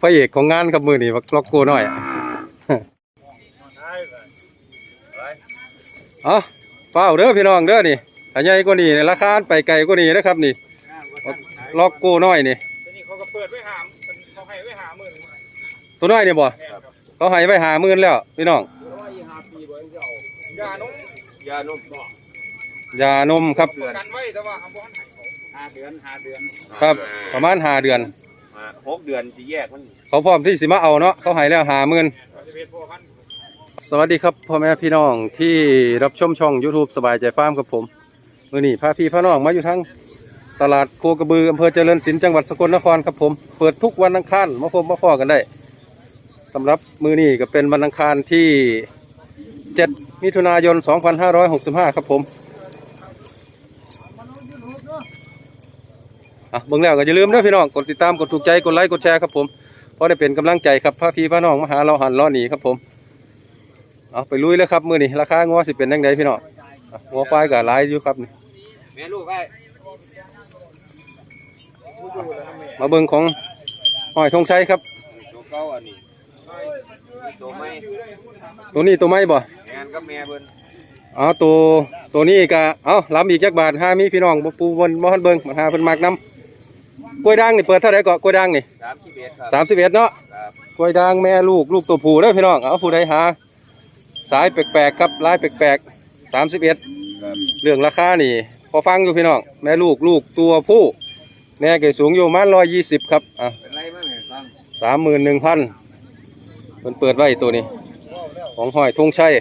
พระเอกของงานครับมือนี่บักล็อกโก้น้อยอะเอาเฝ้าเด้อพี่น้องเด้อนี่ถ้าใหญ่กว่านี่ราคาไปไกลกว่านี้นะครับนี่ล็อกโก้น้อยนี่ทีนี้เขาก็เปิดไว้หามเขาให้ไว้หาหมื่นตัวน้อยนี่บ่เขาให้ไว้หาหมื่นแล้วพี่น้องยานุ่มยานุ่ม ยานมครับ กันไว้แต่ว่าหามบ้านห้าเดือนห้าเดือนครับ ประมาณหาเดือนมาหกเดือนจะแยกมัน เขาพร้อมที่สิมาเอาเนาะเขาให้แล้วหาหมื่นเราจะเป็นพ่อพันธุ์ สวัสดีครับพ่อแม่พี่น้องที่รับชมช่อง YouTube สบายใจฟาร์มครับผมมื่อนี้พาพี่พาน้องมาอยู่ทั้งตลาดโคกระบืออำเภอเจริญศิลป์จังหวัดสกลนครครับผมเปิดทุกวันอังคารมาพบมาพอกันได้สำหรับมือนี้ก็เป็นวันอังคารที่ 7 มิถุนายน 2565 ครับผม อะเบิ่งแล้วก็อย่าลืมนะพี่น้องกดติดตามกดถูกใจกดไลค์กดแชร์ครับผมเพราะได้เป็นกำลังใจครับพาพี่พาน้องมาหาเราหันล้อหนีครับผมเอาไปลุยแล้วครับมือนี่ราคางัวสิเป็นยังไงพี่น้องอะงัวควายก็หลายอยู่ครับนี่แม่ลูกไอ้มาเบิ่งของหอยธงชัยครับ ตัวเก้าอันนี้ตัวไม่ตัวนี้ตัวไม้บ่แม่นกับแม่เพิ่นเอาตัวตัวนี้ก็เอาล้ำอีกจักบาทห้ามีพี่น้องบ่ปูบนบ่ฮันเบิ่งมาหาเพิ่นมักนํ กล้วยด่างนี่เปิดเท่าไหร่ก็กล้วยด่างนี่สามสิบเอ็ดครับสามสิบเอ็ดเนาะครับกล้วยด่างแม่ลูกลูกตัวผู้เด้อพี่น้องเอาผู้ใดหา สายแปลกๆครับลายแปลกๆสามสิบเอ็ดครับเรื่องราคานี่ พอฟังอยู่พี่น้องแม่ลูกลูกตัวผู้แม่เกยสูงอยู่ประมาณร้อยยี่สิบครับอะเป็นไรบ้างเนี่ยฟังสามหมื่นหนึ่งพันเพิ่นเปิดไว้ตัวนี้ ของหอยธงชัย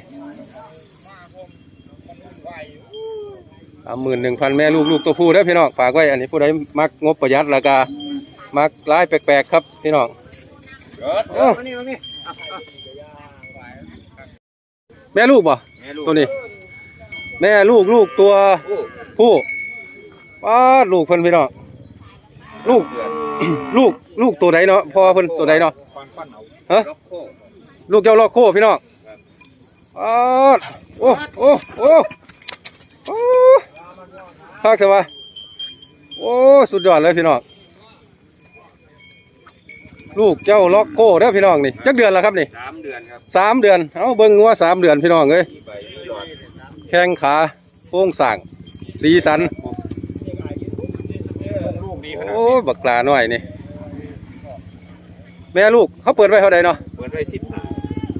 สามหมื่นหนึ่งพันแม่ลูกลูกตัวผู้เด้อพี่น้องฝากไว้อันนี้ผู้ใดมักงบประหยัดราคามักร้ายแปลกๆครับพี่น้องเกิดเอ้ามานี่มานี่แม่ลูกบ่แม่ลูกตัวนี้ แม่ลูกลูกตัวโอ้ผู้ป้าดลูกเพิ่นพี่น้องลูกเดือนลูกลูกตัวใดเนาะพ่อเพิ่นตัวใดเนาะฟันฟันเอาฮะล็อกโคลูกเจ้าลอกโคพี่น้องป้าดโอ้โอ้โอ้โอ้ภา คเถอะวะโอ้ สุดยอดเลยพี่น้อง ลูกเจ้าล็อกโคเด้อพี่น้องนี่จักเดือนแล้วครับนี่สามเดือนครับสามเดือน เอาเบิ่งงัวสามเดือนพี่น้องเอ้ยมีใบมีหลอดแข้งขาโค้งสั่งสีสัน ลูกดีขนาดโอ้บักปลาหน่อยนี่ แม่ลูกเขาเปิดไว้เท่าใดเนาะเปิดไว้สิบห้า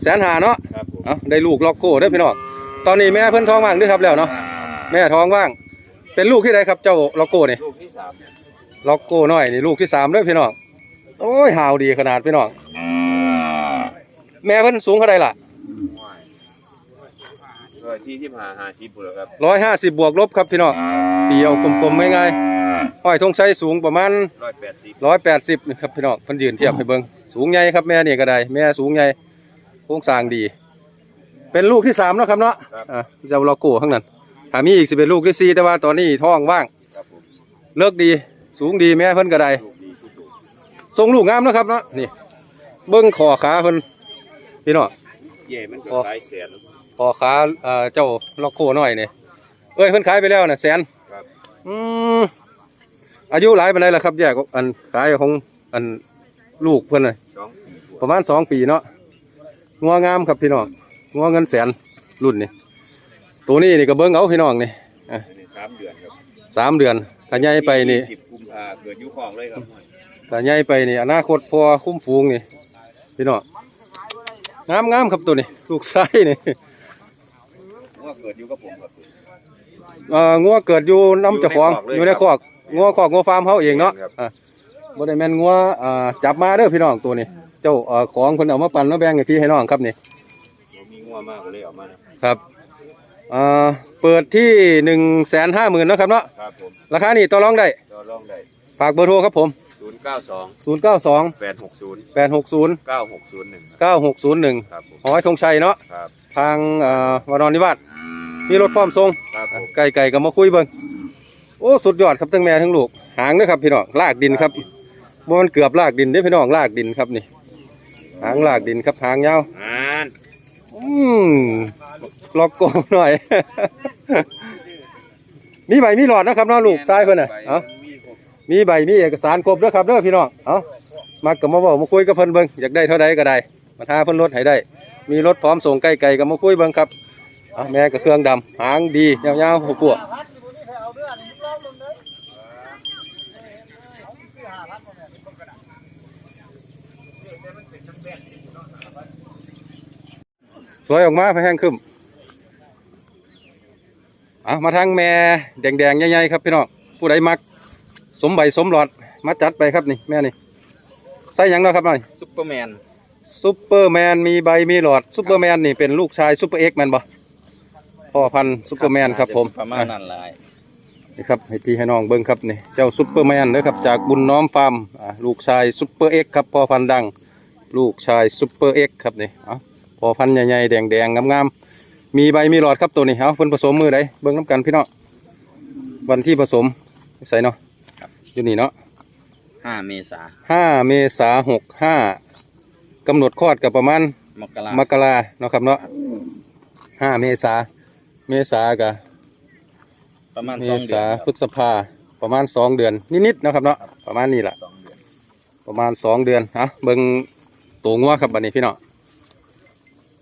แสนหาเนาะครับผมเอาได้ลูกล็อกโก้เด้อพี่น้อง ตอนนี้แม่เพิ่นท้องว่างด้วยครับแล้วเนาะ แม่ท้องว่าง เป็นลูกที่ใดครับเจ้าล็อกโก้นี่ลูกที่สามเนี่ยล็อกโก้น้อยนี่ลูกที่สามเด้อพี่น้องโอ้ยหาวดีขนาดพี่น้องแม่เพิ่นสูงเท่าใดล่ะร้อยที่สิบห้าห้าสิบบุรครับร้อยห้าสิบบวกลบครับพี่น้องตีเอากลมๆง่ายๆห้อยธงชัยสูงประมาณร้อยแปดสิบร้อยแปดสิบนี่ครับพี่น้องเพิ่นยืนเทียบให้เบิ่งสูงใหญ่ครับแม่นี่ก็ได้แม่สูงใหญ่โครงสร้างดี เป็นลูกที่สามเนาะครับเนาะอะเจ้าล็อกโก้ข้างนั้น ถ้ามีอีกสิเป็นลูกที่สี่แต่ว่าตอนนี้ท้องว่าง ครับผมเลิกดี สูงดีแม่เพิ่นก็ได้ลูกดีสุดทรงลูกงามเนาะครับเนาะนี่ เบิ้งคอขาเพิ่นพี่น้อง ๆเย่มันก็อ๋อ หลายแสนคอขาเอ่อเจ้าล็อกโก้น้อยนี่เอ้ยเพิ่นขายไปแล้วน่ะแสนครับ อืมอายุหลายปานใดล่ะครับแยกอันขายของอันลูกเพิ่นน่ะสองปีกปว่าระมาณสองปีเนาะงัวงามครับพี่น้องงัวเงินแสนรุ่นนี่ ตัวนี้นี่ก็เบิ้งเอาพี่น้องนี่อันนี้สามเดือนครับสามเดือนถ้าใหญ่ไปนี่สิบกุมภาเกิดอยุคลองเลยครับถ้าใหญ่ไปนี่อนาคตพอคุ้มฟูงนี่พี่น้องงามงามครับตัวนี้ลูกไส้นี่ว่าเกิดอยู่กับผมครับเอ่องัวเกิดอยู่น้ำเจ้าของออยู่ยู่ในในคคออกกงัวคอกงัวฟาร์มเขาเองเนาะครับอะบ่ได้แม่นงัวอ่าจับมาเด้อพี่น้องตัวนี้ เจ้าเอ่อของเพิ่นเอามาปั่นมาแบ่งให้พี่ให้น้องครับนี่ผมมีงัวมากก็เลยเออกมานะครับ อ่าเปิดที่หนึ่งแสนห้าหมื่นนาะครับเนาะครับผมราคานี่ต่อรองได้จอรองได้ฝากเบอร์โทรครับผมศูนย์เก้าสองศูนย์เก้าสองแปดหกศูนย์แปดหกศูนย์เก้าหกศูนย์หนึ่งเก้าหกศูนย์หนึ่งครับผมหอยธงชัยเนาะครับทางเอ่อวานอนนิวาสมีรถพร้อมส่งครับผมไก่ไก่ก็มาคุยเบิ่งโอ้สุดยอดครับทั้งแม่ทั้งลูกหางเด้อครับพี่น้องลากดินครับบ่มันเกือบลากดินเด้อพี่น้องลากดินครับนี่ หางลากดินครับหางยาวอ่านอืม ล็อกโก้หน่อย มีใบมีหลอดนะครับเนาะลูกชายเพิ่นน่ะเอ้ามีพวกมีใบมีเอกสารครบเด้อครับเด้อพี่น้องเอ้ามาก็มาเว้ามาคุยกับเพิ่นเบิ่งอยากได้เท่าใดก็ได้มาหาเพิ่นลดให้ได้ มีรถพร้อมส่งใกล้ๆก็มาคุยเบิ่งครับเอ้าแม่ก็เครื่องดำหางดียาวๆหัวปวกสวยออกมาแพงขึ้น อะมาทางแม่แดงๆใหญ่ๆครับพี่น้องผู้ใดมัก สมใบสมหลอดมาจัดไปครับนี่แม่นี่ใส่หยังเนาะครับนี่ซุปเปอร์แมนซุปเปอร์แมนมีใบมีหลอดซุปเปอร์แมนนี่เป็นลูกชายซุปเปอร์เอ็กซ์แมนบ่พ่อพันธุ์ซุปเปอร์แมนครับผมประมาณนั้นแหละนี่ครับให้พี่ให้น้องเบิ่งครับนี่เจ้าซุปเปอร์แมนเด้อครับจากบุญน้อมฟาร์มอ่าลูกชายซุปเปอร์เอ็กซ์ครับพ่อพันธุ์ดัง ลูกชายซุปเปอร์เอ็กซ์ครับนี่เอาพ่อพันธุ์ใหญ่ๆแดงๆงามๆ มีใบมีหลอดครับตัวนี้เอาเพิ่นผสมมือใดเบิ่งน้ำกันพี่น้องวันที่ผสมใส่เนาะอยู่นี่เนาะห้าเมษาห้าเมษาหกห้ากำหนดคลอดกับประมาณมกรามกราเนาะครับเนาะห้าเมษาเมษากับประมาณเมสองเดือษานพฤษภาประมาณสองเดือนนิดๆเนาะครับเนาะประมาณนี้แหละ สองเดือนประมาณสองเดือนอะเบิ่งตัวงัวครับบัดนี้พี่น้อง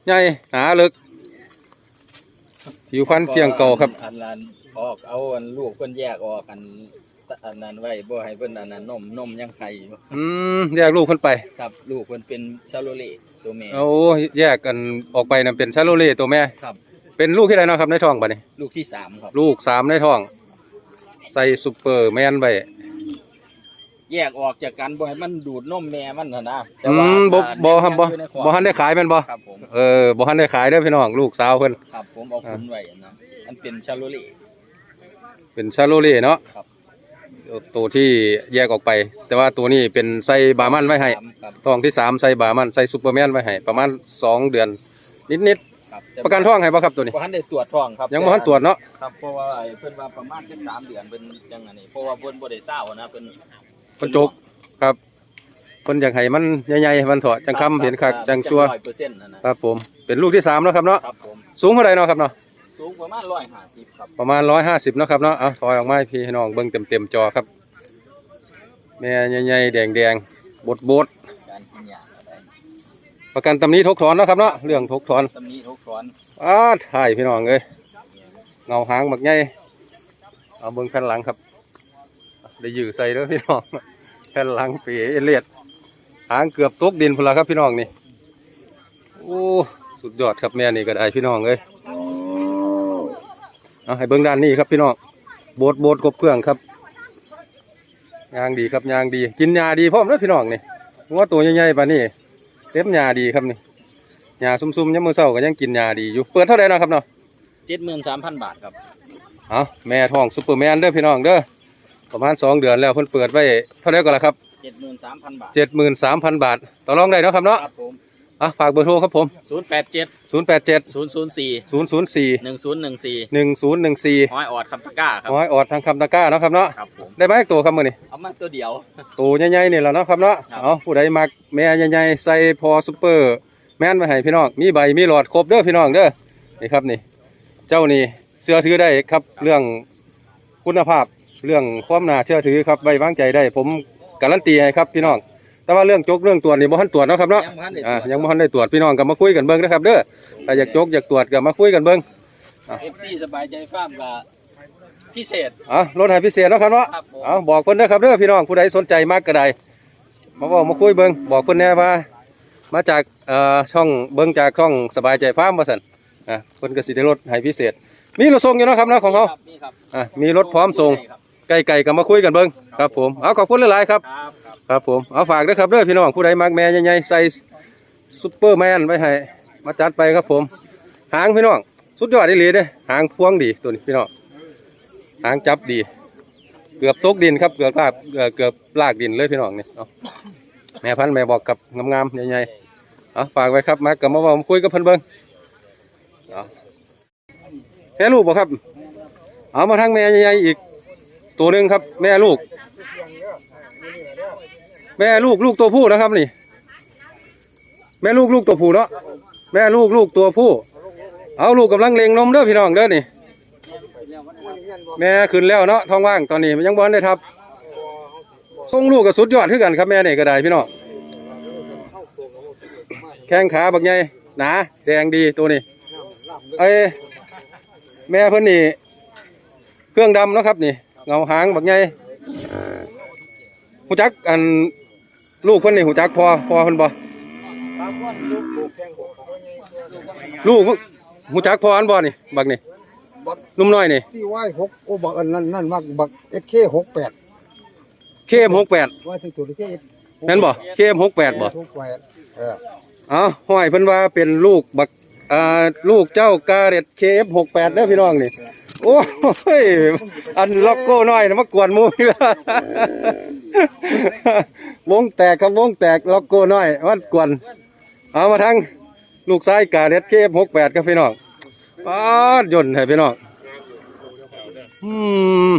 ใหญ่หนาเลึก ผิวพรรณเพียงเก่าครับ อันนั้นออกเอาอันลูกเพิ่นแยกออกอันอันนั้นไว้บ่ให้เพิ่นอันนั้นนมนมยังไข่อยู่อืมแยกลูกเพิ่นไปครับลูกเพิ่นเป็นชาโลเล่ตัวแม่โอ้แยกกันออกไปนั่นเป็นชาโลเล่ตัวแม่ครับ เป็นลูกที่ไหนเนาะครับในท้องบัดนี้ ลูกที่สามครับ ลูกสามในท้อง ใส่ซุปเปอร์แมนไป แยกออกจากกันบ่ให้มันดูดนมแม่มันน่ะนะแต่อืว่ามบ่อ่าบ่ฮันบ่อยู่ในครอบบ่ฮันได้ขายแม่นบ่ครับผมเออบ่ฮันได้ขายเด้อพี่น้องลูกสาวเพิ่นครับผมเอาคุณไว้อันนั้นมันเป็นชาโลเล่เป็นชาโลเล่เนาะครับ ตัวที่แยกออกไป แต่ว่าตัวนี้เป็นใส่บามันไว้ให้สามครับท้องที่สามใส่บามันใส่ซุปเปอร์แมนไว้ให้ประมาณสองเดือนนิดครับๆประกันท้องให้บ่ครับตัวนี้ บ่ทันได้ตรวจท้องครับยังบ่ทันตรวจเนาะ ครับเพราะว่าไอ้เพิ่นว่าประมาณจักสามเดือนเพิ่นจังอันนี้เพราะว่าเพิ่นบ่ได้เศร้านะเพิ่น เพิ่นจกครับเพิ่นอยากให้มันใหญ่ๆมันสอดจังคำเห็นคักจังชัว100%นั่นนะครับผมเป็นลูกที่สามแล้วครับเนาะครับผมสูงเท่าไหร่เนาะครับเนาะสูงประมาณ150ครับประมาณร้อยห้าสิบเนาะครับเนาะเอาถอยออกมาให้พี่ให้น้องเบิ่งเต็มๆจอครับแม่ใหญ่ๆแดงๆบดบดการกินยาอะไรๆประกันตำหนี้ทกถอนเนาะครับเนาะเรื่องทกถอนตำหนี้ทุกร้อนอ้าถ่ายพี่น้องเอ้ยเงาหางบักใหญ่เอาเบิ่งแผ่นหลังครับ ได้ยื้อใส่เด้อพี่น้องแผ่นหลังเปีเอเลียดหางเกือบตกดินพุ่นละครับพี่น้องนี่โอ้สุดยอดครับแม่นี่ก็ได้พี่น้องเอ้ยเอาให้เบิ่งด้านนี้ครับพี่น้องโบดโบดกบเครื่องครับยางดีครับยางดี กินยาดีพร้อมเด้อพี่น้องนี่ว่าตัวใหญ่ๆปานนี้เต็มยาดีครับนี่ยาซุ่มๆยามมื้อเช้าก็ยังกินยาดีอยู่เปิดเท่าไหร่เนาะครับเนาะ73,000บาทครับเอาแม่ท้องซุปเปอร์แมนเด้อพี่น้องเด้อ ประมาณสองเดือนแล้วเพิ่นเปิดไว้เท่าไหร่ก็ล่ะครับ73,000บาทเจ็ดหมื่นสามพันบาทต่อรองได้เนาะครับเนาะครับผมอะฝากเบอร์โทรครับผม087ศูนย์แปดเจ็ด004ศูนย์ศูนย์สี่1014หนึ่งศูนย์หนึ่งสี่ห้อยออดคำตะกร้าครับห้อยออดทางคำตะกร้าเนาะครับเนาะครับผมได้ไหมตัวครับมือนี่เอามาตัวเดียวตัวใหญ่ๆนี่แหละเนาะครับเนาะครับเอาผู้ใดมักแม่ใหญ่ๆใส่พอซุปเปอร์แม่นไว้ให้พี่น้องมีใบมีหลอดครบเด้อพี่น้องเด้อนี่ครับนี่ เจ้านี่เชื่อถือได้ครับเรื่องคุณภาพ เรื่องความน่าเชื่อถือครับไว้วางใจได้ ผมการันตีให้ครับพี่น้อง แต่ว่าเรื่องจกเรื่องตรวจนี่บ่ทันตรวจเนาะครับเนาะยังบ่ทันได้ตรวจอ่ายังบ่ทันได้ตรวจพี่น้องก็มาคุยกันเบิ่งนะครับเด้อถ้าอยากจกอยากตรวจก็มาคุยกันเบิ่ง FC สบายใจฟาร์มก็พิเศษอะรถให้พิเศษเนาะครับเนาะครับผมเอาบอกเพิ่นเด้อครับเด้อพี่น้องผู้ใดสนใจมากก็ได้มาบอกมาคุยเบิ่งบอกเพิ่นแน่ว่ามาจากเอ่อช่องเบิ่งจากช่องสบายใจฟาร์มว่าซั่นอะเพิ่นก็สิได้ลดให้พิเศษ มีรถส่งอยู่เนาะครับเนาะของเฮาครับนี่ครับอะมีรถพร้อมส่ง ครับไกลๆก็มาคุยกันเบิ่งครับผมเอาขอบคุณหลายๆครับครับผมเอาฝากด้วยครับเด้อพี่น้องผู้ใดมักแม่ใหญ่ๆใส่ซุปเปอร์แมนไว้ให้มาจัดไปครับผม หางพี่น้องสุดยอดอีหลีเด้อหางพวงดีตัวนี้พี่น้องหางจับดี เกือบตกดินครับเกือบลากเกือบลากดินเลยพี่น้องเนี่เอาแม่พันแม่บอกกับงามๆใหญ่ๆเอาฝากไว้ครับมากับมาว้ามาคุยกับเพิ่นเบิ่งเอาแม่ลูกบ่ครับ เอามาทางแม่ใหญ่ๆอีก ตัวหนึ่งครับ แม่ลูก แม่ลูกลูกตัวผู้นะครับนี่ แม่ลูกลูกตัวผู้เนาะแม่ลูกลูกตัวผู้ เอาลูกกำลังเล็งนมเด้อพี่น้องเด้อนี่ แม่ขึ้นแล้วเนาะท้องว่างตอนนี้ยังบ่ทันได้ทับส่งลูกก็สุดยอดคือกันครับแม่นี่ก็ได้พี่น้องแข้งขาบักใหญ่หนาแดงดีตัวนี้ไอ้แม่เพิ่นนี่ เครื่องดำเนาะครับนี่ เงาหางบักใหญ่หูจักอันลูกเพิ่นนี่หูจักพอพอเพิ่นบ่ลูกหูจักพออันบ่นี่บักนี่นุ่มน้อยนี่ที่ไหว้หกโอ้บักอันนั้นนั่นมักบักเอสเคหกแปดเข้มหกแปดไหว้ถึงตัวที่เอสนั่นบ่เข้มหกแปดบ่หกแปดเออเอาห้อยเพิ่นว่าเป็นลูกบักอ่าลูกเจ้ากาเร็ด KF68 เด้อพี่น้องนี่ โอ้ยอันล็อกโก้น้อยนะมากวนมูอีกแล้ววงแตกครับวงแตกล็อกโก้น้อยมันกวนเอามาทั้งลูกชายกาเร็ด KF68 ครับพี่น้องปาดยนต์ให้พี่น้องอืม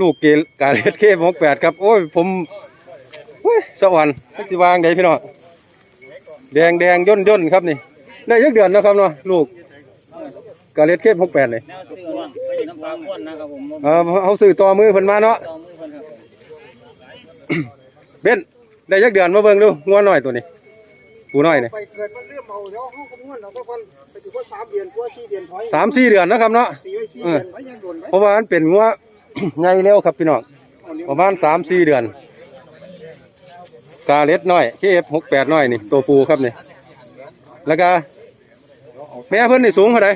ลูกเกลกาเร็ด KF68 ครับโอ้ยผมโอ้ยสวรรค์สักสิวางได้พี่น้องแดงแดงย่นย่นครับนี่ได้ยักเดือนแล้วครับเนาะลูก กาเลสเข้มหกแปดเลยแนวซื้อว่าไปน้ำปลาข้นนะครับผมเออเอาสื่อต่อมือเพิ่นมาเนาะต่อมือคนครับเบนได้ยักเดือนมาเบิ่งดูงัวน้อยตัวนี้กูน้อยนี่ไปเกิดมันเรื่องเมาเดี๋ยวห้องคำนวณเราก็คนไปถึงว่าสามเดือนกว่าสี่เดือนพอยสามสี่เดือนนะครับเนาะตีไว้สี่เดือนไว้ยังโดนไว้เพราะว่ามันเป็นงัว ใหญ่เร็วครับพี่น้องประมาณสามสี่เดือน กาเลสน้อยเคเอฟหกแปดน้อยนี่ตัวปูครับนี่แล้วก็แม่เพิ่นนี่สูงเท่าไหร่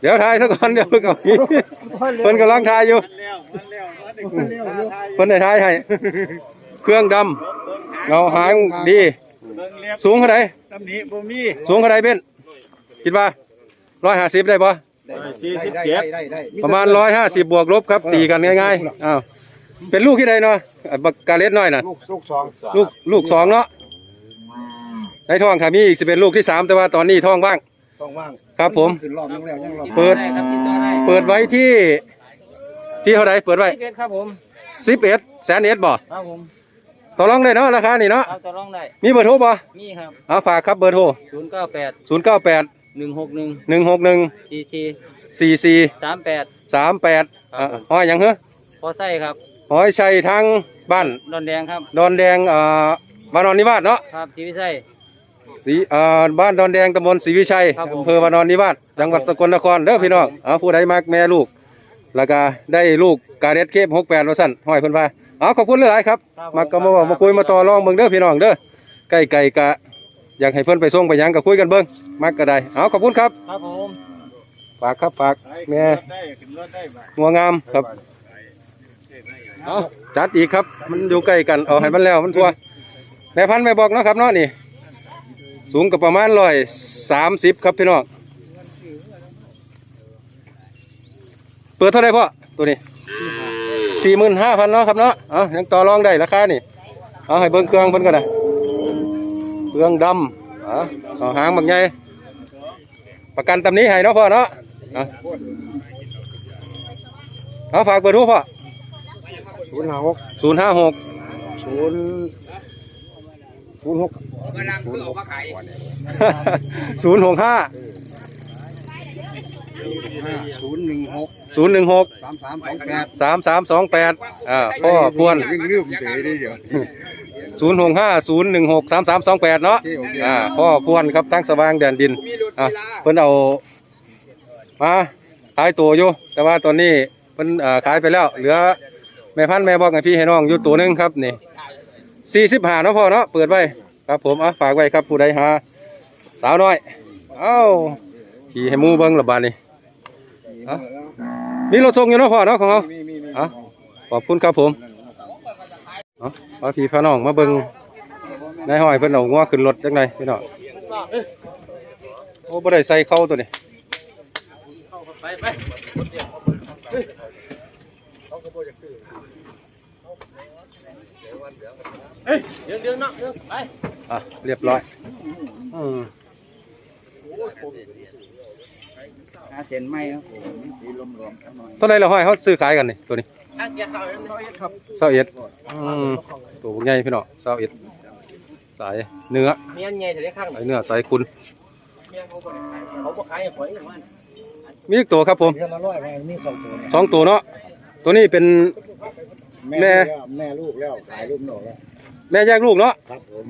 เดี๋ยวทายซะก่อนเดี๋ยวเพิ่นเอาอีกเพิ่นกำลังทายอยู่เพิ่นได้ทายให้เครื่องดำเงาหางดี สูงเท่าไหร่ตำหนิบ่มีสูงเท่าไหร่เบ้นคิดว่าร้อยห้าสิบได้ปะสี่สิบเจ็ดได้ได้ประมาณร้อยห้าสิบบวกลบครับ ตีกันง่ายๆอ้าวเป็นลูกที่ใดเนาะอะบักกาเล็ดน้อยน่ะลูกลูกสองลูกลูกสองเนาะในท้องค่ะมีอีกสิเป็นลูกที่สามแต่ว่าตอนนี้ท้องว่างต้องว่าง ครับผม ขึ้นรอบนึงแล้วยังรอบเปิดได้ครับติดต่อได้เปิดไว้ที่ ที่เท่าไหร่เปิดไว้ที่เพชรครับผมสิบเอ็ดแสนเอ็ดบ่ครับผมต่อรองได้เนาะราคานี่เนาะเอาต่อรองได้มีเบอร์โทรบ่มีครับเอาฝากครับเบอร์โทรศูนย์เก้าแปดศูนย์เก้าแปดหนึ่งหกหนึ่งหนึ่งหกหนึ่งสี่สี่สี่สี่สามแปดสามแปดห้อยหยังเหรอพอไส้ครับห้อยชัยทางบ้านดอนแดงครับ ดอนแดงเอ่อบ้านนอนนิวาสเนาะครับชีวิไส้ สีเอ่อบ้านดอนแดงตำบลศรีวิชัยครับผม อำเภอบ้านนอนนิวาสจังหวัดสกลนครเด้อพี่น้องเอาผู้ใดมักแม่ลูก แล้วก็ได้ลูกกาเด็ดเคปหกแปดว่าสั่นห้อยเพิ่นว่าเอาขอบคุณหลายๆครับครับมักก็มาบอกมาคุยมาต่อรองเบิ่งเด้อพี่น้องเด้อใกล้ไก่กะอยากให้เพิ่นไปส่งไปหยังก็คุยกันเบิ่งมักก็ได้เอาขอบคุณครับครับผมฝากครับฝากแม่ได้ขึ้นรถได้บ่งัวงามครับเอาจัดอีกครับมันอยู่ใกล้กันเอาให้มันแล้วมันทั่วแม่พันธุ์แม่บอกเนาะครับเนาะนี่ สูงกับประมาณร้อยสามสิบครับพี่น้องเปิดเท่าไหรพ่อตัวนี้สี่หมื่นห้าพันเนาะครับเนาะเอายังต่อรองได้ราคานี่เอาให้เบิ้งเครื่องเพิ่นก่อนนะเครื่องดำเอาเอาหางบางใหญ่ประกันตำหนี้ให้เนาะพ่อเนาะเอาเอาฝากเบอร์โทรพ่อศูนย์ห้าหกศูนย์ห้าหกศูนย์ ศูนย์หกศูนย์หกห้าศูนย์หนึ่งหกศูนย์หนึ่งหกสามสามสองแปดสามสามสองแปดอ่าพ่อควรยังลืมเฉยได้เดี๋ยวศูนย์หกห้าศูนย์หนึ่งหกสามสามสองแปดเนาะโอเคโอเคอ่าพ่อควรครับทั้งสว่างแดนดินอะเพิ่นเอามาขายตัวอยู่ แต่ว่าตอนนี้เพิ่นอ่าขายไปแล้ว เหลือแม่พันธุ์แม่บอกให้พี่ให้น้องอยู่ตัวหนึงครับนี่ สี่สิบห้าเนาะพ่อเนาะเปิดไว้ครับผมอะฝากไว้ครับผู้ใดหาสาวน้อย เอ้าขี่ให้หมูเบิ้งระบาดนี่อะมีรถส่งอยู่เนาะพ่อเนาะของเขาอะขอบคุณครับผมเอาเอาพี่พี่น้องมาเบิ่งนายหอยเพิ่นเอางัวขึ้นรถจังไดพี่น้องโอ้บ่ได้ใส่เข้าตัวนี้ เดี๋ยวเดี๋ยวเนาะเดี๋ยวไปอะเรียบร้อยอืมหาเส้นไม้ครับผมสีลมรวมๆสักหน่อยเท่าไหร่ละห้อยเขาซื้อขายกันนี่ตัวนี้อะเดี๋ยวเขาเอ็ดครับเศร้าเอ็ดอืมตัวใหญ่พี่น้องเศร้าเอ็ดสายเนื้อเมียนใหญ่ถึงได้ข้างสายเนื้อสายคุณเมียนเขาบ่ได้ขายเขาบ่ขายให้ข่อยอย่างนั้นมีอีกตัวครับผมเดือนละร้อยแม่มีสองตัวเนี่ยสองตัวเนาะตัวนี้เป็น แม่แล้วแม่ลูกแล้วขายลูกหนอกแล้วแม่แยกลูกเนาะครับผม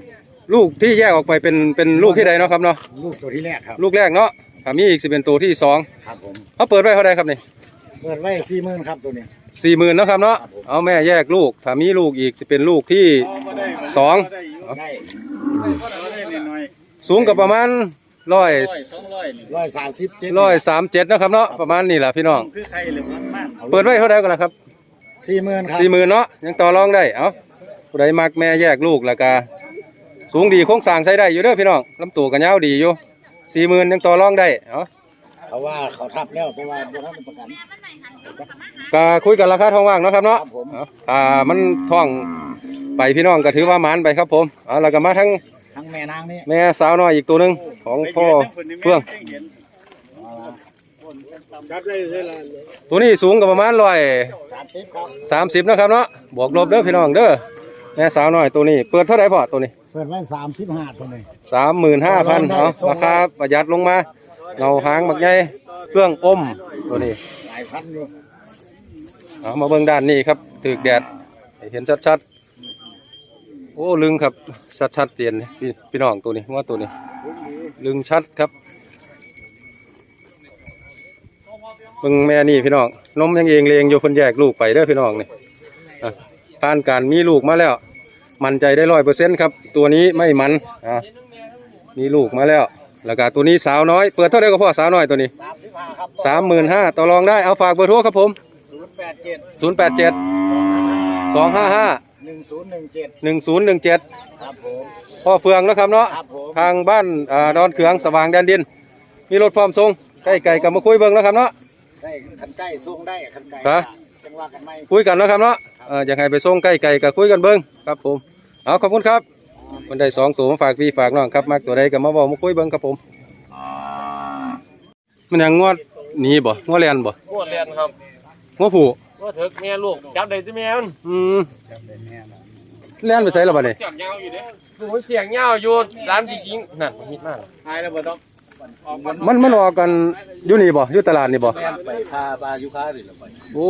ลูกที่แยกออกไปเป็นเป็นลูกที่ใดเนาะครับเนาะลูกตัวที่แรกครับลูกแรกเนาะถ้ามีอีกสิเป็นตัวที่สองครับผมเขาเปิดไว้เท่าไรครับนี่เปิดไว้สี่หมื่นครับตัวนี้ สี่หมื่นเนาะครับเนาะเอาแม่แยกลูกถ้ามีลูกอีกสิเป็นลูกที่บ่ได้บ่ได้สองบ่ได้อยู่ได้บ่ได้น้อยสูงกับประมาณร้อยๆร้อยสองร้อยนี่ร้อยสามสิบเจ็ดร้อยสามเจ็ดนาะครับเนาะประมาณนี้แหละพี่น้อง คือใครเลยมันมากเปิดไว้เท่าไรกันล่ะครับ สี่หมื่นครับสี่หมื่นเนาะยังต่อรองได้เอาผู้ใดมักแม่แยกลูกแล้วก็สูงดีโค้งสร้างใช้ได้อยู่เด้อพี่น้องลำตัวก็ยาวดีอยู่สี่หมื่นยังต่อรองได้เอาเขาว่าเขาทับแล้วแต่ว่าเดี๋ยวเขาประกันก็คุยกันราคาท้องว่างเนาะครับเนาะครับผมเอาอ่ามันท้องไปพี่น้องก็ถือว่าหมานไปครับผมเอาแล้วก็มาทั้งทั้งแม่นางนี่แม่สาวน้อยอีกตัวหนึ่งของพ่อเพื่อง จับได้เท่าไหร่ตัวนี้สูงกับประมาณร้อยสามสิบครับสามสิบนะครับเนาะบวกลบเด้อพี่น้องเด้อแม่สาวน้อยตัวนี้ เปิดเท่าไหร่พอตัวนี้เปิดไว้สามสิบห้าตัวนี้สามหมื่นห้าพันเอาราคาประหยัดลงมาเงาหางบักใหญ่เครื่องอมตัวนี้หลายพันอยู่เอามาเบิ่งด้านนี้ครับถึกแดดให้เห็นชัดๆโอ้ลึงครับชัดๆเตียนพี่พี่น้องตัวนี้ว่าตัวนี้ ลึงชัดครับ เบิ่งแม่นี่พี่น้องนมยังเองเลงอยู่คนแยกลูกไปเด้อพี่น้องนี่อะผ่านการมีลูกมาแล้ว มั่นใจได้ร้อยเปอร์เซ็นต์ครับ ตัวนี้ไม่มันอะมีลูกมาแล้วแล้วก็ตัวนี้สาวน้อยเปิดเท่าไหร่ก็พอสาวน้อยตัวนี้สามสิบห้าครับสามหมื่นห้าต่อรองได้เอาฝากเบอร์โทรครับผมศูนย์แปดเจ็ดศูนย์แปดเจ็ดสองห้าห้าหนึ่งศูนย์หนึ่งเจ็ดหนึ่งศูนย์หนึ่งเจ็ดครับผมพ่อเฟืองนะครับเนาะครับผมทางบ้านอ่าดอนเขืองสว่างแดนดิน มีรถพร้อมส่งใกล้ไก่กับมาคุยเบิ่งแล้วครับเนาะ ได้ขันใกล้ส่งได้ขันไกลครับจังว่ากันไหมคุยกันแล้วครับเนาะเอ่ออยากให้ไปส่งใกล้ไก่กับคุยกันเบิ่งครับผม เอาขอบคุณครับคนได้สองตัวมาฝากพี่ฝากน้องครับมักตัวใดก็มาบอกมาคุยเบิ่งครับผม มันยังงวดหนีบ่งวดเรียนบ่งวดเรียนครับงวดผู้งวดเถิกแม่ลูกจับได้สิแม่มันอืมเรียนไปใส่แล้วบ่เนี่ยเสียงยาวอยู่เด้ลูกมันเสียงยาวอยู่ร้านจริงๆนั่นมันฮิตมากตายแล้วบ่ต้อง มันมันออกกันอยู่นี่บ่อยู่ตลาดนี่บ่ไปคาบายุคาดิละไปโอ้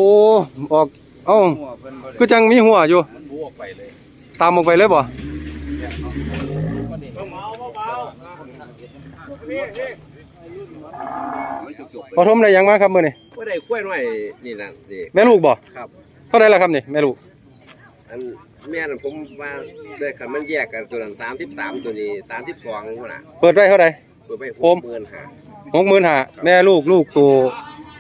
ออกเอ้าคือจังมีหัวอยู่มันบวกไปเลย ตามออกไปเลยบ่พอทมได้หยังมาครับมื้อนี้ว่าได้กล้วยหน่อยนี่นะนี่แม่ลูกบ่ครับเท่าไหร่ละครับนี่แม่ลูกอันแม่นั่นผมว่าได้คันมันแยกกันตัวนั้นสามสิบสามตัวนี้สามสิบสองคนน่ะเปิดไว้เท่าไหร่ เปิดไปโคมหมื่นหาหกหมื่นห้าแม่ลูกลูกตัว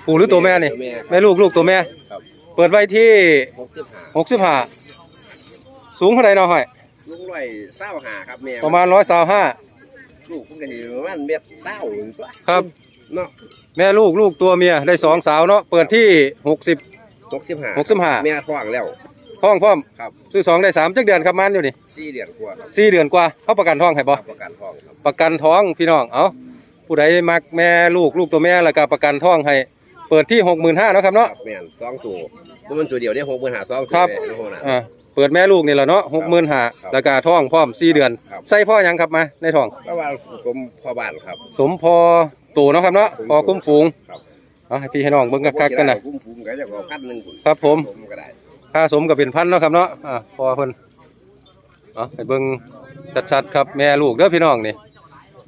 ผู้หรือตัวแม่นี่ตัวแม่แม่ลูกลูกตัวแม่ ครับเปิดไว้ที่หกสิบห้าหกสิบห้าสูงเท่าไหร่เนาะห้อยลุงร้อยเศร้าหาครับแม่ประมาณร้อยสาวห้าลูกเพิ่งจะประมาณเม็ดเศร้าอยู่ตัวครับ เนาะแม่ลูกลูกตัวเมียได้สองสาวเนาะเปิดที่หกสิบ หกสิบห้าหกสิบห้าแม่ท้องแล้ว ท้องพร้อมครับซื้อสองได้สามจักเดือนครับมันอยู่นี่สี่เดือนกว่าครับสี่เดือนกว่าเขาประกันท้องให้บ่ ประกันท้องครับประกันท้องพี่น้อง เอาผู้ใดมักแม่ลูกลูกตัวแม่แล้วก็ประกันท้องให้ เปิดที่หกหมื่นห้านาะครับคเนาะรับแม่นสองตัวบ่มันตัวเดียวได้หกหมื่นหาสองตัวครับ เลยโอ้โหนะ อ่า เปิดแม่ลูกนี่แหละเนาะหกหมื่นห้าครับแล้วก็ท้องพร้อมสี่เดือน ครับ ใส่พ่อหยังครับมาในท้องก็ว่าผมพ่อบ้านครับสมพอโตเนาะครับเนาะ พอคุ้มฝูง ครับเอาให้พี่ให้น้องเบิ่งคักๆกันนะกุ้มฟูมก็จะเอาพันหนึ่งพุ่นครับผม ก็ได้ ค่าสมก็เป็นพันเนาะครับเนาะอ่าพอเพิ่นเอาให้เบิ่งชัดๆครับแม่ลูกเด้อพี่น้องนี่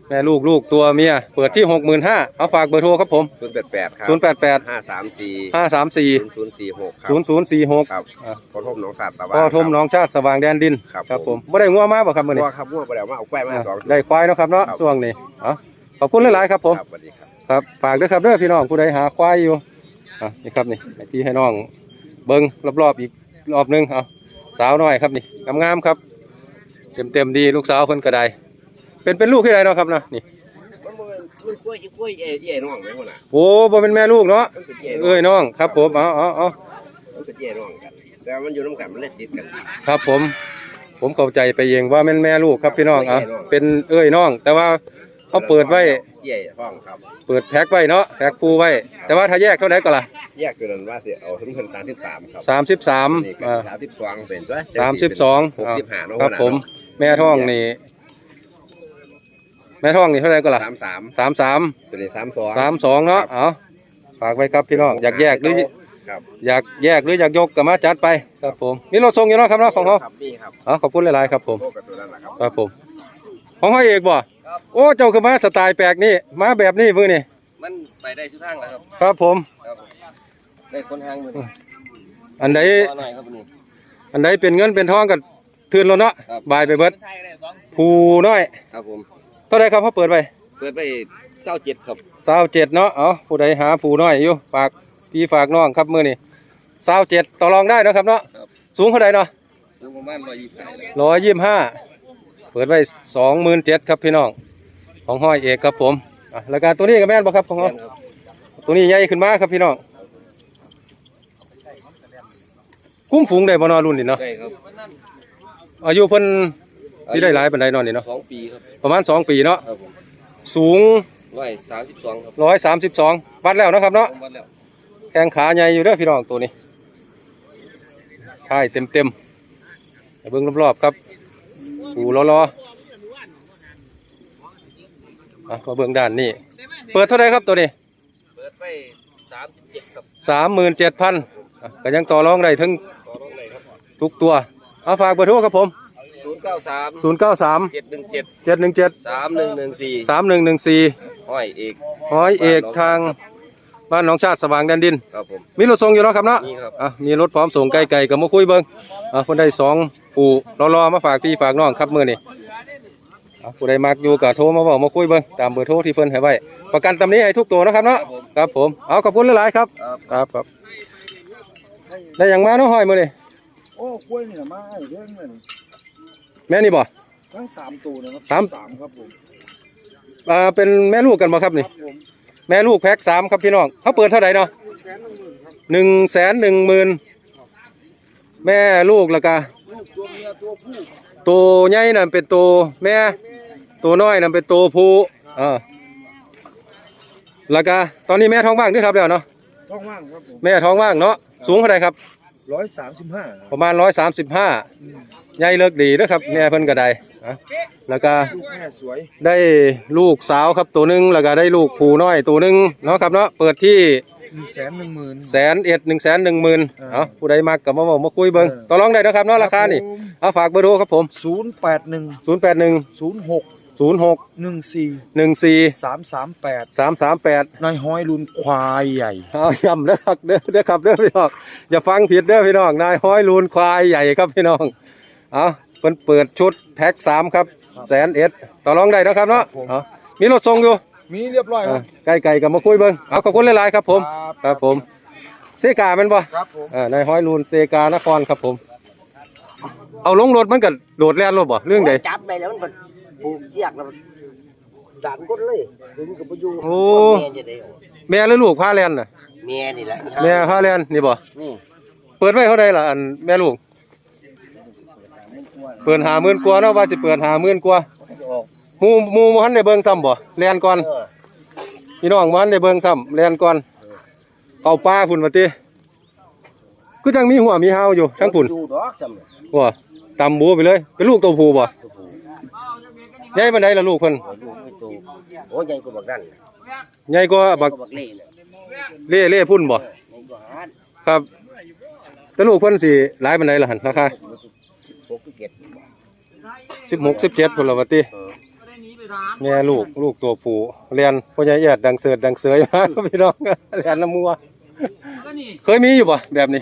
แม่ลูกลูกตัวเมียเปิดที่หกหมื่นห้าเอาฝากเบอร์โทรครับผมศูนย์แปดแปดครับศูนย์แปดแปดห้าสามสี่ห้าสามสี่ศูนย์สี่หกครับศูนย์ศูนย์สี่หกครับอ่าพอทมหนองสาดสว่างพ่อทมหน้องชาติสว่างแดนดินครับครับผมผมบ่ได้งัวมาบ่ครับมื้อนี้ว่าครับว่าไปแล้วมาเอาแก้มาอ่าสองได้ควายเนาะครับเนาะครับช่วงนี้เอาขอบคุณหลายๆครับผมครับสวัสดีครับครับฝากด้วยครับเด้อพี่น้องผู้ใดหาควายอยู่อะนี่ครับนี่ให้พี่ให้น้อง เบิ้งรอบๆอีกรอบหนึงเอาสาวน้อยครับนี่งามๆครับ เต็มๆดีลูกสาวเพิ่นก็ได้ เป็นเป็นลูกที่ใดเนาะครับนะนี่มันมันมันกล้วยกล้วยเอ๋เอ๋น้องไหมคนน่ะโอ้บ่เป็นแม่ลูกเนาะมันเป็นเอ๋น้องเอ้ยน้องครับผมเอาเอาเอามันเป็นเอ๋น้องกันแต่ว่ามันอยู่น้ำกันมันเล่นติดกันครับผม ผมเข้าใจไปเองว่าแม่นแม่ลูกครับพี่น้องอะเป็นเอ้ยน้อง แต่ว่าเขาเปิดไว้ เย่ห้องครับ เปิดแพ็คไว้เนาะแพ็คปูไว้ แต่ว่าถ้าแยกเท่าไหร่ก็ล่ะแยกตัวนั้นว่าสิเอาสมพันสามสิบสามครับสามสิบสามนี่ก็อ่าสามสิบสองเป็นตัวสามสิบสองหกสิบห้าเนาะครับนน่ะผมเนาะแม่ท้องนี่แม่ท้องนี่เท่าไหร่ก็ล่ะสามสามสามสามตัวนี้สามสองสามสองเนาะเอาฝากไว้ครับพี่น้องอยากแยกหรือครับอยากแยกหรืออยากยกก็มาจัดไปครับผมมีรถส่งอยู่เนาะครับเนาะของเขาครับนี่ครับอ๋อขอบคุณหลายๆครับผมโอ้กับตัวนั้นแหละครับครับผมของเขาเอกบ่ โอ้เจ้าคือมาสไตล์แปลกนี่มาแบบนี้มื้อนี่มันไปได้ทุกทางแล้วครับครับผมได้คนทางมืออันใดต่อหน่อยครับนี่ อันใดเป็นเงินเป็นทองก็ทืนแล้วเนาะครับ บายไปเบิดผู้น้อยครับผมเท่าไรครับเขาเปิดไปเปิดไปเศร้าเจ็ดครับสาวเจ็ดเนาะเอาผู้ใดหาผู้น้อยอยู่ฝากพี่ฝากน้องครับมื้อนี้สาวเจ็ดต่อรองได้เนาะครับเนาะครับสูงเท่าใดเนาะสูงประมาณร้อยยี่สิบแล้วร้อยยี่สิบห้าเปิดไว้สองหมื่นเจ็ดครับพี่น้องของห้อยเอกครับผมอะแล้วก็ตัวนี้ก็แม่นบ่ครับของเขาแม่นครับตัวนี้ใหญ่ขึ้นมาครับพี่น้องคุ้มฝูงได้บ่เนอรุ่นนี่เนาะได้ครับอายุเพิ่นที่ได้หลายปานใดเนอนนี่เนาะสองปีครับประมาณสองปีเนาะครับผมสูงร้อยสามสิบสองครับร้อยสามสิบสองวัดแล้วเนาะครับเนาะผมวัดแล้วแข้งขาใหญ่อยู่เด้อพี่น้องตัวนี้ใช่เต็มเต็มๆไปเบิ่งรอบๆครับ หูรอรอๆอะมาเบิ่งด้านนี้เปิดเท่าไหรครับตัวนี้เปิดไปสามสิบเจ็ดครับสามหมื่นเจ็ดพันก็ยังต่อรองได้ถึงต่อรองเลยครับทุกตัว เอาฝากเบอร์โทรครับผมศูนย์เก้าสามศูนย์เก้าสามเจ็ดหนึ่งเจ็ดเจ็ดหนึ่งเจ็ดสามหนึ่งหนึ่งสี่สามหนึ่งหนึ่งสี่ห้อยเอกร้อยเอกทางบ้านหนองชาติสว่างแดนดิน ครับผม มีรถส่งอยู่เนาะครับเนาะมีครับ อะ มีรถพร้อมส่งไกลๆกับมาคุยเบิ้งอะคนได้สอง ปู่รอๆมาฝากพี่ฝากน้องครับมือนี่อะผู้ใดมักอยู่ก็โทรมาบอกมาคุยเบิ้งตามเบอร์โทรที่เพิ่นให้ไว้ประกันตำนี้ให้ทุกตัวนะครับเนาะครับผมเอาขอบคุณหลายๆครับครับครับครับได้อย่างมาเนาะห้อยมือนี่โอ้กล้วยนี่ละมาให้เรื่องเงินแม่นี่บ่ทั้งสามตัวนะครับสามสามครับผมอ่าเป็นแม่ลูกกันบ่ครับนี่ครับผมแม่ลูกแพ็คสามครับพี่น้องเขาเปิดเท่าไหร่เนาะแสนหนึ่งหมื่นครับหนึ่งแสนหนึ่งหมื่นแม่ลูกแล้วก็ ลูกตัวเมียตัวผู้ตัวใหญ่นั่นเป็นตัวแม่ ตัวน้อยนั่นเป็นตัวผู้เออแล้วก็ตอนนี้แม่ท้องว่างด้วยครับแล้วเนาะท้องว่างครับผมแม่ท้องว่างเนาะสูงเท่าไหร่ครับร้อยสามสิบห้าประมาณร้อยสามสิบห้าใหญ่เลิกดีนะครับแม่เพิ่นก็ได้อะแล้วก็ลูกแม่สวยได้ลูกสาวครับตัวหนึงแล้วก็ได้ลูกผู้น้อยตัวหนึงเนาะครับเนาะเปิดที่ หนึ่งแสนหนึ่งหมื่น แสนเอ็ดหนึ่งแสนหนึ่งหมื่นอ่าเอาผู้ใดมักกับมาบอกมาคุยเบิ้งเออต่อรองได้นะครับเนาะราคานี่เอาฝากเบอร์โทรครับผมศูนย์แปดหนึ่งศูนย์แปดหนึ่งศูนย์หกศูนย์หกหนึ่งสี่หนึ่งสี่สามสามแปดสามสามแปด นายห้อยรุนควายใหญ่ เอาย้ำนะครับเด้อเด้อครับเด้อพี่น้องอย่าฟังผิดเด้อพี่น้องนายห้อยลูนควายใหญ่ครับพี่น้องเอาเพิ่นเปิดชุดแพ็คสามครับแสนเอ็ดต่อรองได้นะครับเนาะเอามีรถส่งอยู่ มีเรียบร้อยครับ ใกล้ไก่กับมาคุยเบิ้งเอาขอบคุณหลายๆครับผมครับผม เซกาเป็นบ่ครับผม อ่านายห้อยลูนเซกานครครับผม เอาลงรถมันก็โดดแล่นรถบ่เรื่องใด จับไปแล้วมันก็ผูกเชือกแล้วมันดันก้นเลยดึงกับประยูโอ้แม่จะได้ออกแม่หรือลูกพาแล่นน่ะแม่นี่แหละแม่พาแล่นนี่บ่ นี่เปิดไว้เท่าใดล่ะอันแม่ลูก เปิดหาหมื่นกว่าเนาะว่าสิเปิดหาหมื่นกว่า หมู่หมู่บ่ทันได้เบิ่งซ้ำบ่แล่นก่อนพี่น้องบ่ทันได้เบิ่งซ้ำแล่นก่อนเอาป้าพุ่นว่าติคือจังมีหัวมีหาวอยู่ทั้งพุ่นอยู่ดอกจำว่าตำบูไปเลยเป็นลูกตัวผู้บ่ใหญ่ปานใดล่ะลูกเพิ่นลูกไม่โตโอ้ยใหญ่กว่าบักนั่นใหญ่กว่าใหญ่บักกว่าบักเล่เนี่ยเล่เล่พุ่นบ่ใหญ่กว่าหาดครับแต่ลูกเพิ่นสิหลายปานใดล่ะหั่นราคาหกเก็ด16 17พุ่นล่ะว่าติ แม่ลูกลูกตัวผู้เรียนพ่อใหญ่แอดดังเสิร์ดดังเสยมาพี่น้องเรียนน้ำมัวเคยมีอยู่บ่แบบนี้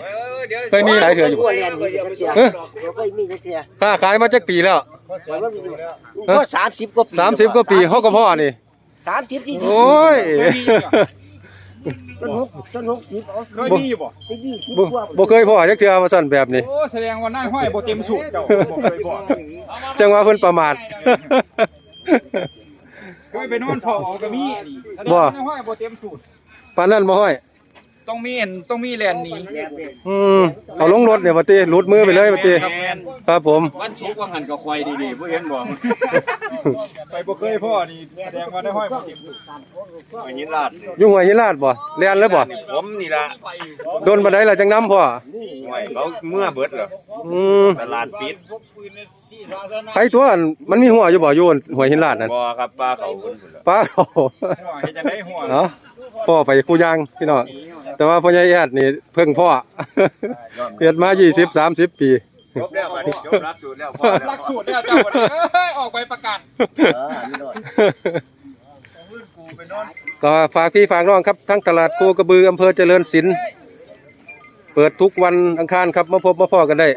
เคยมีหลายเถื่ออยู่ตัวเรียนมีจักเทียเฮ้ยเราเคยมีจักเทียค้าขายมาจักปีแล้วมันมีอยู่ก็สามสิบกว่าปี30กว่าปีเฮาก็พ่อนี่สามสิบสี่สิบโอ้ยจนหกจนหกสิบเอาเคยมีอยู่บ่ไปยี่สิบบ่กว่าบ่เคยพ่อจักเทื่อว่าซั่นแบบนี้โอ้แสดงว่านายห้อยบ่เต็มสูตรเจ้าบ่เคยบอกจังว่าเพิ่นประมาท เคยไปนอนเฝ้าเอาก็มีแสดงบ่ว่านายห้อยบ่เต็มสูตรปานนั้นบ่ห้อย ต้องมีเห็นต้องมีแลนหนี้อืมเอาลงรถเนี่ยมาตีหลุดมือไปเลยมาตีครับผม วันศุกร์ว่าหันก็ควายดีๆเพื่อเห็นบ่ไปบ่เคยพ่อนี่แสดงว่านายห้อยบ่เต็มสูตรอันนี้ลาดอยู่หัวหินลาดบ่เรียนแล้วบ่ผมนี่ละโดนบันไดล่ะจังน้ำพ่อห่วยเขาเมื่อเบิดเหรออืมตลาดปิด ใครตัวอันมันมีหัวอยู่บ่อยู่หัวหินลาดนั่นบ่ครับป้าเขาคนพุ่นล่ะป้าเขาหัวเฮ็ดจังได๋หัวเนาะพ่อไปคู่ยางพี่น้องแต่ว่าพ่อใหญ่แอดนี่เพิ่งพ่อ เฮ็ดมา20 30 ปี จบแล้วบัดนี้จบหลักสูตรแล้วพอแล้วหลักสูตรเนี่ยเจ้าคนนี้เอ้ยออกไปประกาศก็ฝากพี่ฝากน้องครับทั้งตลาดโคกระบืออำเภอเจริญศิลป์เปิดทุกวันอังคารครับมาพบมาพอกันได้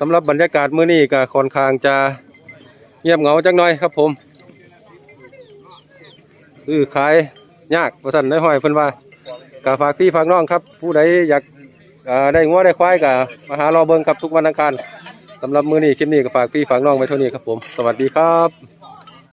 สำหรับบรรยากาศมื้อนี้ก็ค่อนข้างจะเงียบเหงาจังหน่อยครับผมคือขายยากประสันได้ห้อยเพิ่นว่าก็ฝากพี่ฝากน้องครับ ผู้ใดอยากได้งัวได้ควายก็มาหารอเบิ้งครับทุกวันอังคารสำหรับมื้อนี้คลิปนี้ก็ฝากพี่ฝากน้องไว้เท่านี้ครับผม สวัสดีครับ